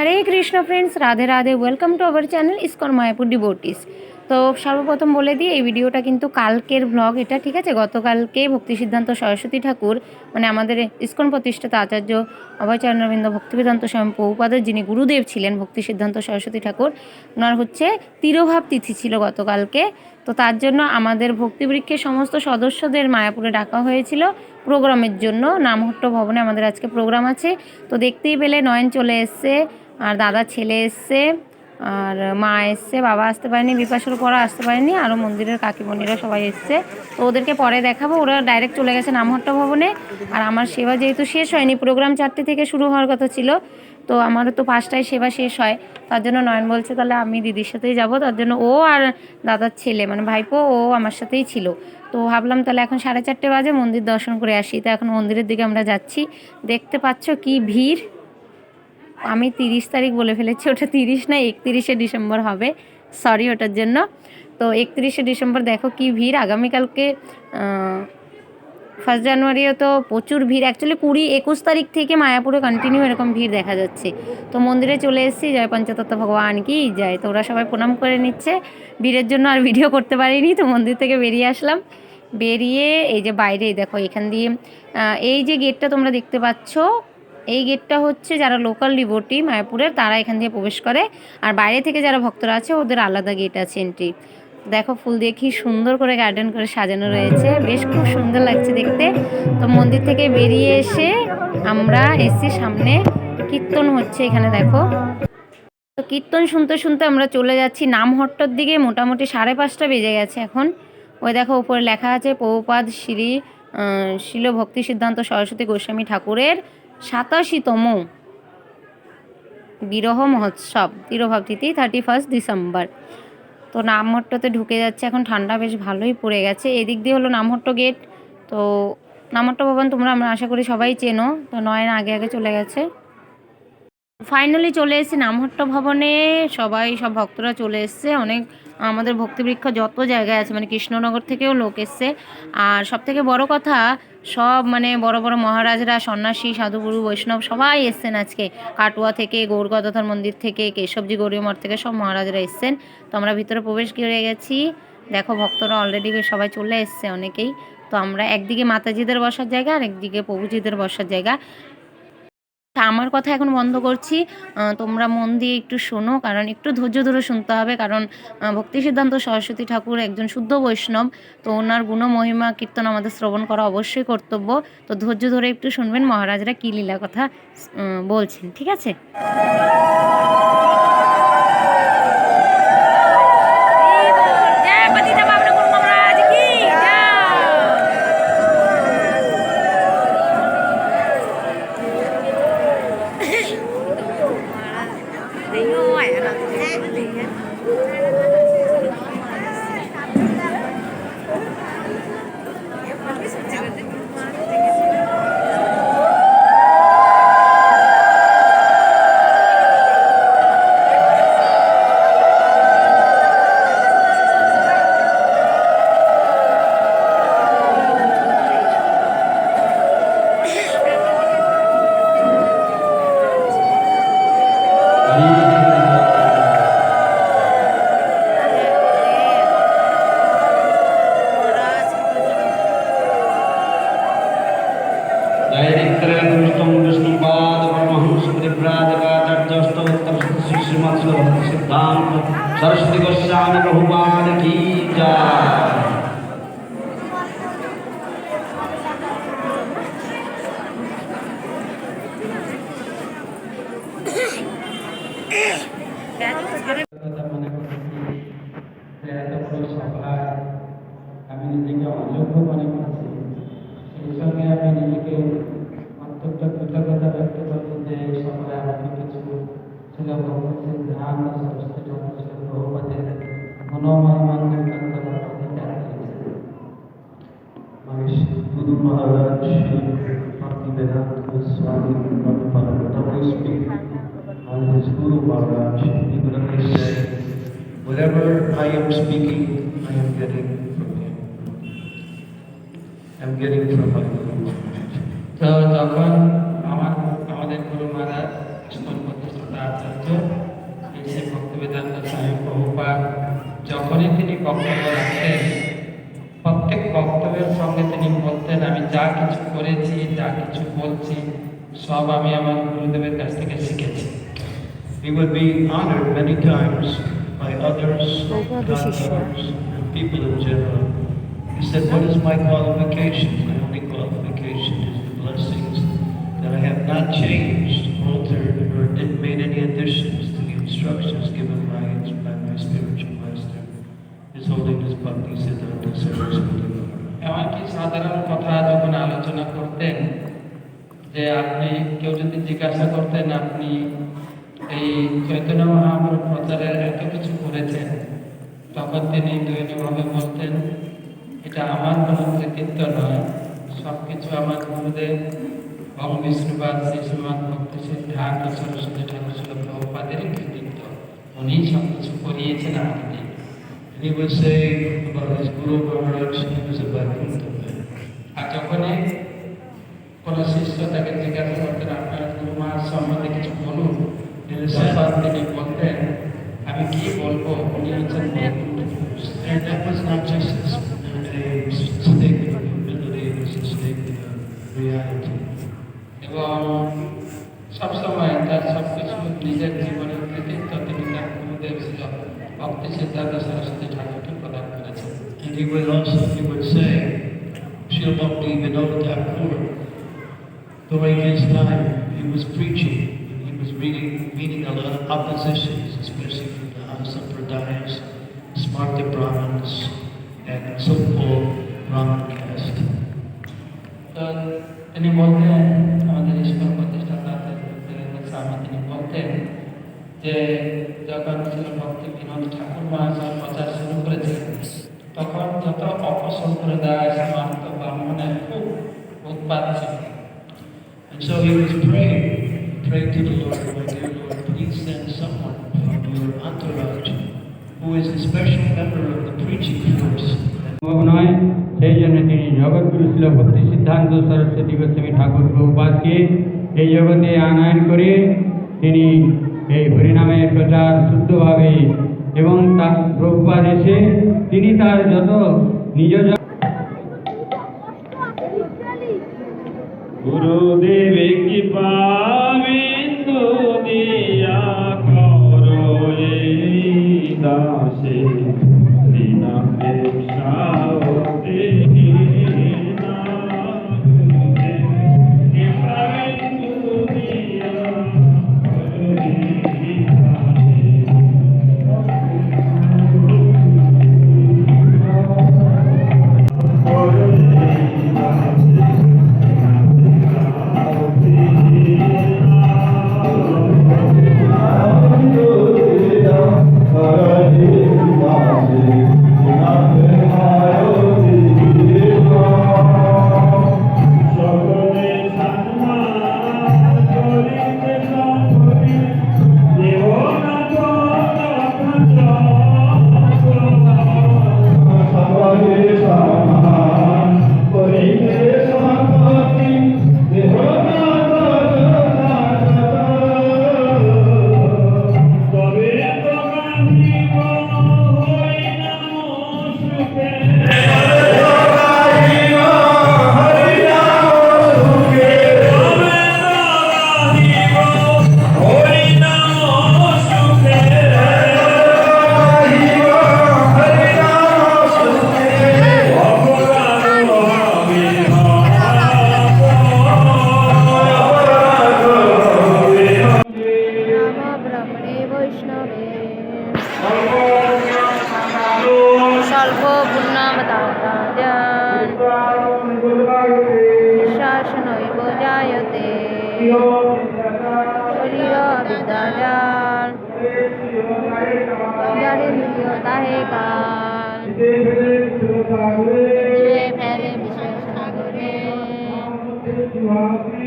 Hare Krishna friends Radhe Radhe welcome to our channel ISKCON Mayapur devotees তো সর্বপ্রথম বলে দিই, এই ভিডিওটা কিন্তু কালকের ব্লগ এটা, ঠিক আছে? গতকালকে ভক্তি সিদ্ধান্ত সরস্বতী ঠাকুর মানে আমাদের ইসকন প্রতিষ্ঠাতা আচার্য অভয়চরণবৃন্দ ভক্তিবেদান্ত স্বয়ং পৌপাদের যিনি গুরুদেব ছিলেন ভক্তি সিদ্ধান্ত সরস্বতী ঠাকুর, ওনার হচ্ছে তিরোভাব তিথি ছিল গতকালকে। তো তার জন্য আমাদের ভক্তিবৃক্ষের সমস্ত সদস্যদের মায়াপুরে ডাকা হয়েছিল প্রোগ্রামের জন্য। নামহট্ট ভবনে আমাদের আজকে প্রোগ্রাম আছে। তো দেখতেই পেলে নয়ন চলে এসছে। আর দাদা ছেলে এসছে, আর মা এসছে, বাবা আসতে পারেনি, বিপাশের পরা আসতে পারেনি, আরও মন্দিরের কাকিমণিরা সবাই এসছে। তো ওদেরকে পরে দেখাবো, ওরা ডাইরেক্ট চলে গেছে নামহট্ট ভবনে। আর আমার সেবা যেহেতু শেষ হয়নি প্রোগ্রাম চারটে থেকে শুরু হওয়ার কথা ছিল, তো আমারও তো পাঁচটায় সেবা শেষ হয়। তার জন্য নয়ন বলছে, তাহলে আমি দিদির সাথেই যাব। তার জন্য ও আর দাদার ছেলে মানে ভাইপো, ও আমার সাথেই ছিল। তো ভাবলাম, তাহলে এখন সাড়ে চারটে বাজে, মন্দির দর্শন করে আসি। তো এখন মন্দিরের দিকে আমরা যাচ্ছি। দেখতে পাচ্ছ কি ভিড়। আমি তিরিশ তারিখ বলে ফেলেছি, ওটা তিরিশ না, একতিরিশে ডিসেম্বর হবে। সরি ওটার জন্য। তো একত্রিশে ডিসেম্বর দেখো কি ভিড়। আগামীকালকে ফার্স্ট জানুয়ারিও তো প্রচুর ভিড়। অ্যাকচুয়ালি কুড়ি একুশ তারিখ থেকে মায়াপুরে কন্টিনিউ এরকম ভিড় দেখা যাচ্ছে। তো মন্দিরে চলে এসেছি। জয় পঞ্চতত্ত্ব ভগবান কি যায় তো ওরা সবাই প্রণাম করে নিচ্ছে। ভিড়ের জন্য আর ভিডিও করতে পারিনি, তো মন্দির থেকে বেরিয়ে আসলাম। বেরিয়ে এই যে বাইরে দেখো, এখান দিয়ে এই যে গেটটা তোমরা দেখতে পাচ্ছ এই গেটটা হচ্ছে যারা লোকাল ডিভোটি মায়াপুরের, তারা এখান দিয়ে প্রবেশ করে। আর বাইরে থেকে যারা ভক্তরা আছে, ওদের আলাদা গেট আছে এন্ট্রি দেখো ফুল দিয়ে কি সুন্দর করে গার্ডেন করে সাজানো রয়েছে। বেশ খুব সুন্দর লাগছে দেখতে। তো মন্দির থেকে বেরিয়ে এসে আমরা এসছি সামনে কীর্তন হচ্ছে এখানে, দেখো। তো কীর্তন শুনতে শুনতে আমরা চলে যাচ্ছি নামহট্টর দিকে। মোটামুটি সাড়ে পাঁচটা বেজে গেছে এখন। ওই দেখো উপরে লেখা আছে পৌপাদ শ্রী শিল ভক্তি সিদ্ধান্ত সরস্বতী গোস্বামী ঠাকুরের সাতাশিতম বিরহ মহোৎসব তিরোভাব তিথি থার্টি ফার্স্ট ডিসেম্বর তো নামহট্টতে ঢুকে যাচ্ছে, এখন ঠান্ডা বেশ ভালোই পড়ে গেছে। এদিক দিয়ে হলো নামহট্ট গেট তো নামহট্ট ভবন তোমরা, আমরা আশা করি সবাই চেনো। তো নয়ন আগে আগে চলে গেছে। ফাইনালি চলে এসেছি নামহট্ট ভবনে। সবাই, সব ভক্তরা চলে এসছে। অনেক আমাদের ভক্তিবৃক্ষ যত জায়গায় আছে মানে কৃষ্ণনগর থেকেও লোক এসছে। আর সব থেকে বড় কথা, সব মানে বড় বড় মহারাজরা, সন্ন্যাসী, সাধুগুরু, বৈষ্ণব সবাই এসছেন আজকে। কাটুয়া থেকে, গৌরগদাধর মন্দির থেকে, কেশবজি গৌরী মঠ থেকে সব মহারাজরা এসছেন। তো আমরা ভিতরে প্রবেশ করে গেছি। দেখো, ভক্তরা অলরেডি সবাই চলে এসছে অনেকেই। তো আমরা একদিকে মাতাজিদের বসার জায়গা আর একদিকে প্রভুজিদের বসার জায়গা। তা আমার কথা এখন বন্ধ করছি। তোমরা মন দিয়ে একটু শোনো, কারণ একটু ধৈর্য ধরে শুনতে হবে, কারণ ভক্তি সিদ্ধান্ত সরস্বতী ঠাকুর একজন শুদ্ধ বৈষ্ণব, তো ওনার গুণ, মহিমা, কীর্তন আমাদের শ্রবণ করা অবশ্যই কর্তব্য। তো ধৈর্য ধরে একটু শুনবেন, মহারাজরা কী লীলা কথা বলছেন, ঠিক আছে? श्रीमत् सिद्धांत सरस्वती गोस्वामी प्रभुपाद की जय কথা মনে করছি যে এত বড় সভায় আমি নিজেকে অযোগ্য মনে করছি whatever I am speaking, I am getting from him. I am getting from my Guru Maharaj. বক্তব্য রাখতেন প্রত্যেক বক্তব্যের সঙ্গে তিনি বলতেন আমি যা কিছু করেছি যা কিছু বলছি সব আমি আমার গুরুদেবের কাছ থেকে শিখেছি He would be honored many times by others, non-others, and people in general. He said, What is my qualification? My only qualification is the blessings that I have not changed, Bhakti Siddhanta Saraswati. এমনকি সাধারণ কথা যখন আলোচনা করতেন, যে আপনি কেউ যদি জিজ্ঞাসা করতেন, আপনি এই চৈতন্য মহাপ্রভু প্রচারের এত কিছু করেছেন, তখন তিনি দৈনভাবে বলতেন, এটা আমার কোনো কৃতিত্ব নয়। সব কিছু আমার গুরুদেব ভং বিষ্ণুবাদ শ্রী শ্রীমান ভক্তি সিদ্ধান্ত সরস্বতী ঠাকুর ছিল, প্রভুপাদেরই কৃতিত্ব। উনি সব কিছু করিয়েছেন আমাকে And he would say about his Guru Maharaj, he was a Vaikuntha man. যখনই কোনো শিষ্য তাকে জিজ্ঞাসা করতেন আপনার গুরু সম্বন্ধে কিছু বলুন? বলতেন আমি কি বলব? উনি he would also, he would say, Srila Bhakti Vinod Thakur, during his time, he was preaching, and he was reading, meeting a lot of oppositions, especially from the Sampradayas, Smarta Brahmins, and so-called Brahmin caste. তো তিনি বলতেন আমাদের ঈশ্বর প্রতিষ্ঠাতা ভক্তিবেদান্ত স্বামী তিনি বলতেন যে যখন ছিল ভক্তি বিনোদ ঠাকুর মহাশয় যত অপসম্প্রদায় সমাপ্ত ব্রাহ্মণের খুব উৎপাদ ছিল And so he was praying, praying to the Lord, my dear Lord, please send someone from your entourage who is a special member of the preaching force. সম্ভব নয় সেই জন্য তিনি জগৎগুরু ছিল ভক্তি সিদ্ধান্ত সরস্বতী গোস্বামী ঠাকুর প্রভুপাদকে এই জগতে আনয়ন করে তিনি এই হরিনামের প্রচার শুদ্ধভাবে এবং তার রোববার এসে তিনি তার যত নিজ গুরুদেব কৃপা বিন্দু দিয়া করো দাসে। জানেন্দ্রিয় তাহে কাল যে ফেলে বিশেষ সাগরে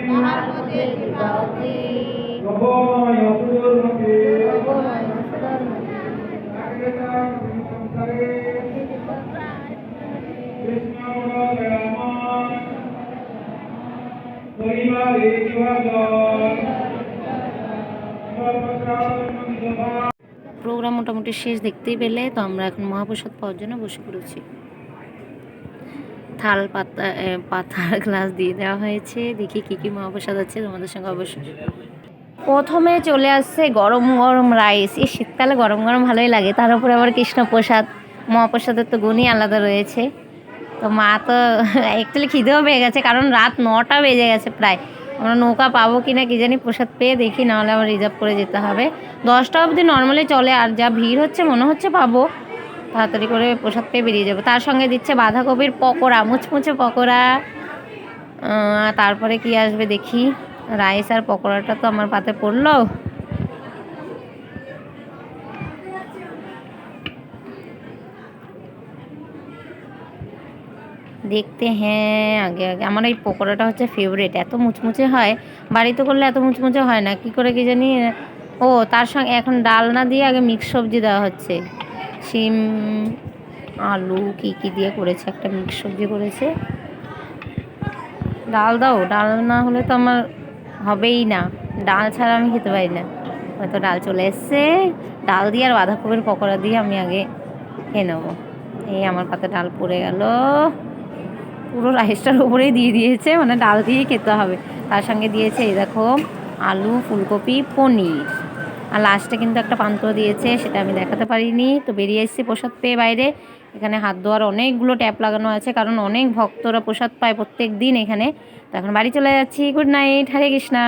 তাহার মধ্যে জীবাবতী ভগবান পরিবারে জীবন সর্বত্র প্রোগ্রাম মোটামুটি শেষ দেখতেই পেলে, তো আমরা এখন মহাপ্রসাদ পাওয়ার জন্য বসে পড়েছি। থাল, পাতা পাতার গ্লাস দিয়ে দেওয়া হয়েছে। দেখি কি কি মহাপ্রসাদ আছে তোমাদের সঙ্গে অবশ্যই। প্রথমে চলে আসছে গরম গরম রাইস। এই শীতকালে গরম গরম ভালোই লাগে। তার উপরে আবার কৃষ্ণ প্রসাদ মহাপ্রসাদের তো গুণই আলাদা রয়েছে। তো মা তো অ্যাকচুয়ালি খিদেও পেয়ে গেছে, কারণ রাত নটা বেজে গেছে প্রায়। আমরা নৌকা পাবো কি না কি জানি, প্রসাদ পেয়ে দেখি, নাহলে আমার রিজার্ভ করে যেতে হবে। দশটা অবধি নর্মালি চলে, আর যা ভিড় হচ্ছে, মনে হচ্ছে পাবো। তাড়াতাড়ি করে প্রসাদ পেয়ে বেরিয়ে যাব। তার সঙ্গে দিচ্ছে বাঁধাকপির পকোড়া, মুচমুচে পকোড়া। তারপরে কি আসবে দেখি। রাইস আর পকোড়াটা তো আমার পাতে পড়ল। দেখতে হ্যাঁ আগে আগে। আমার এই পকোড়াটা হচ্ছে ফেভারিট এত মুচমুচে হয়? বাড়িতে করলে এত মুচমুচে হয় না? কি করে কি জানি? ও, তার সঙ্গে এখন ডাল না দিয়ে আগে মিক্স সবজি দেওয়া হচ্ছে। শিম, আলু, কি কি দিয়ে করেছে? একটা মিক্স সবজি করেছে। ডাল দাও। ডাল না হলে তো আমার হবেই না। ডাল ছাড়া আমি খেতে পারি না। হয়তো ডাল চলে এসছে। ডাল দিয়ে আর বাঁধাকপির পকোড়া দিয়ে আমি আগে খেয়ে নেব। এই আমার পাতে ডাল পড়ে গেল। পুরো রাইসটার উপরেই দিয়ে দিয়েছে মানে ডাল দিয়ে খেতে হবে। তার সঙ্গে দিয়েছে, এই দেখো, আলু, ফুলকপি, পনির। আর লাস্টে কিন্তু একটা পান্তুয়া দিয়েছে, সেটা আমি দেখাতে পারিনি। তো বেরিয়ে এসেছি প্রসাদ পেয়ে বাইরে। এখানে হাত ধোয়ার অনেকগুলো ট্যাপ লাগানো আছে, কারণ অনেক ভক্তরা প্রসাদ পায় প্রত্যেক দিন এখানে। তো এখন বাড়ি চলে যাচ্ছি। গুড নাইট হরে কৃষ্ণা